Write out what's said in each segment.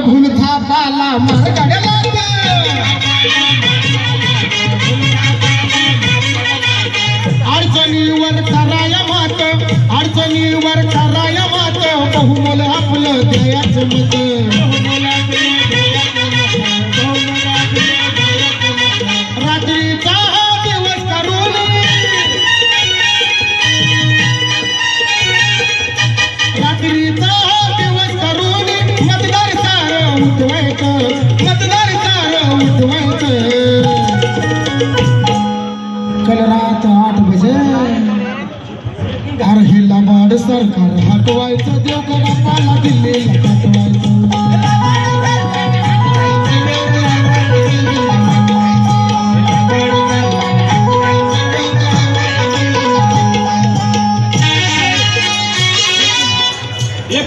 मार पाला अडचणीवर कराय मात अडचणीवर कराय मात बहुमोल आपलं द्यायचं मत. रात्रीचा कल रात आठ बजे अरे लबाड सरकार हटवायचं देवकर पाला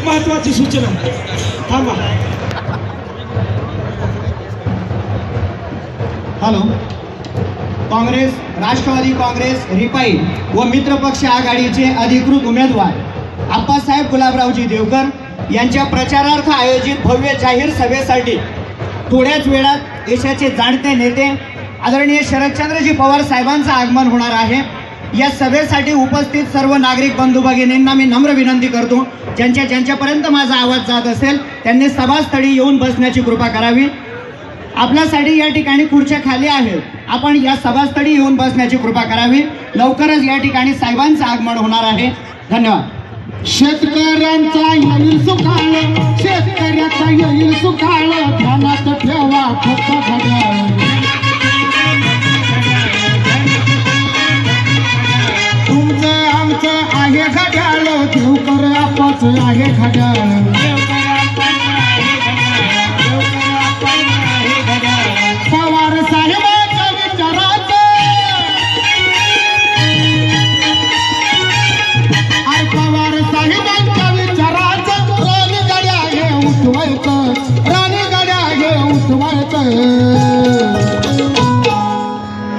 महत्वाची सूचना. थांबा. हॅलो काँग्रेस राष्ट्रवादी काँग्रेस रिपाई व मित्रपक्ष आघाडीचे अधिकृत उमेदवार आप्पासाहेब गुलाबरावजी देवकर यांच्या प्रचारार्थ आयोजित भव्य जाहीर सभेसाठी थोड्याच वेळात देशाचे जाणते नेते आदरणीय शरदचंद्रजी पवार साहेबांचं आगमन होणार आहे. या सभेसाठी उपस्थित सर्व नागरिक बंधू भगिनींना मी नम्र विनंती करतो. ज्यांच्या ज्यांच्यापर्यंत माझा आवाज जात असेल त्यांनी सभास्थळी येऊन बसण्याची कृपा करावी. आपल्यासाठी या ठिकाणी खुर्च्या खाली आहेत. आपण या सभास्थळी येऊन बसण्याची कृपा करावी. लवकरच या ठिकाणी साहेबांचं आगमन होणार आहे. धन्यवाद. शेतकऱ्यांचा येईल सुखाळ शेतकऱ्याचा येईल सुखाळ ध्यानात ठेवा फक्त घड्याळ तुमचं आमचं आहे घड्याळ देवकर आपाच आहे घड्याळ पवार साहेबांच्या विचारात राणी गाड्या हे उठवायचं राणी गाड्या हे उठवायचं.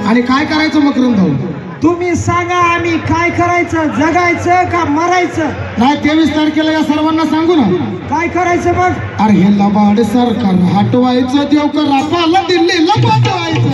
आणि काय करायचं मकरंद भाऊ तुम्ही सांगा आम्ही काय करायचं जगायचं का मरायचं? नाही तेवीस तारखेला या सर्वांना सांगू ना. काय करायचं मग? अरे हे लबाड सरकार हटवायचं देवकर रापाला दिल्लीला पाठवायचं.